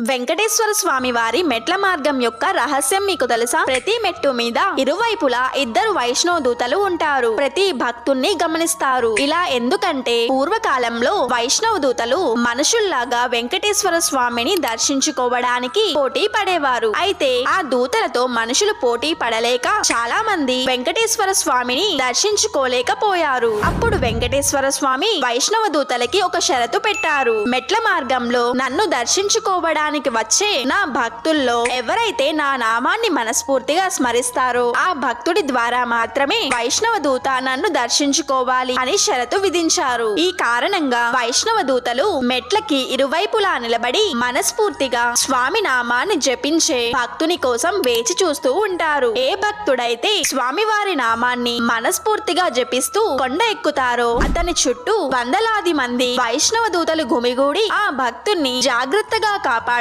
వెంకటేశ్వర స్వామి వారి మెట్ల మార్గం యొక్క రహస్యం మీకు తెలుసా? ప్రతి మెట్టు మీద ఇరువైపులా ఇద్దరు వైష్ణవ దూతలు ఉంటారు. ప్రతి భక్తుణ్ణి గమనిస్తారు. ఇలా ఎందుకంటే పూర్వకాలంలో వైష్ణవ దూతలు మనుషుల్లాగా వెంకటేశ్వర స్వామిని దర్శించుకోవడానికి పోటీ పడేవారు. అయితే ఆ దూతలతో మనుషులు పోటీ పడలేక చాలా మంది వెంకటేశ్వర స్వామిని దర్శించుకోలేకపోయారు. అప్పుడు వెంకటేశ్వర స్వామి వైష్ణవ దూతలకి ఒక షరతు పెట్టారు. మెట్ల మార్గంలో నన్ను దర్శించుకోవడానికి వచ్చే నా భక్తుల్లో ఎవరైతే నా నామాన్ని మనస్ఫూర్తిగా స్మరిస్తారో ఆ భక్తుడి ద్వారా మాత్రమే వైష్ణవ దూత నన్ను దర్శించుకోవాలి అని షరతు విధించారు. ఈ కారణంగా వైష్ణవ దూతలు మెట్లకి ఇరువైపులా నిలబడి మనస్ఫూర్తిగా స్వామి నామాన్ని జపించే భక్తుని కోసం వేచి చూస్తూ ఉంటారు. ఏ భక్తుడైతే స్వామి వారి నామాన్ని మనస్ఫూర్తిగా జపిస్తూ కొండ ఎక్కుతారో అతని చుట్టూ వందలాది మంది వైష్ణవ దూతలు గుమిగూడి ఆ భక్తుణ్ణి జాగ్రత్తగా కాపాడి